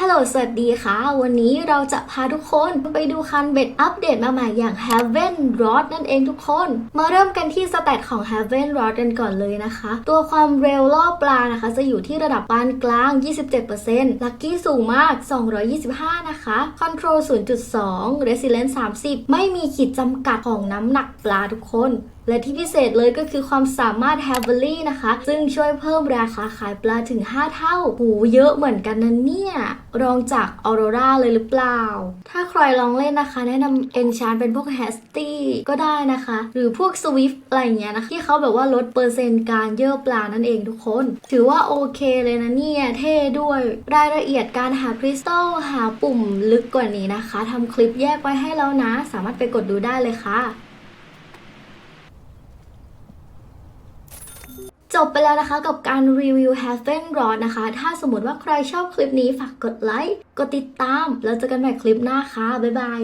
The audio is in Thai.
ฮัลโหล สวัสดีค่ะ วันนี้เราจะพาทุกคนไปดูคันเบ็ดอัปเดตมาใหม่อย่าง Heaven Rod นั่นเองทุกคน มาเริ่มกันที่สแตทของ Heaven Rod กันก่อนเลยนะคะ ตัวความเร็วล่อปลานะคะ จะอยู่ที่ระดับปานกลาง 27% Lucky สูงมาก 225 นะคะ Control 0.2 Resilience 30 ไม่มีขีดจำกัดของน้ำหนักปลาทุกคน และที่พิเศษเลยก็คือความสามารถ h a v e l y นะคะ ซึ่งช่วยเพิ่มราคาขายปลาถึง 5 เท่า หูเยอะเหมือนกันนะเนี่ย รองจาก Aurora เลยหรือเปล่า ถ้าใครลองเล่นนะคะ แนะนำ Enchant เป็นพวก Hasty ก็ได้นะคะ หรือพวก Swift อะไรอย่างเงี้ยนะที่เขาแบบว่าลดเปอร์เซ็นต์การเย่อปลานั่นเองทุกคน ถือว่าโอเคเลยนะเนี่ย เท่ด้วย รายละเอียดการหาคริสตัลหาปุ่มลึกกว่านี้นะคะทำคลิปแยกไว้ให้แล้วนะ สามารถไปกดดูได้เลยค่ะ จบไปแล้วนะคะกับการรีวิว Heaven Rod นะคะ ถ้าสมมติว่าใครชอบคลิปนี้ฝากกดไลค์ กดติดตาม แล้วเจอกันใหม่คลิปหน้าค่ะ บ๊ายบาย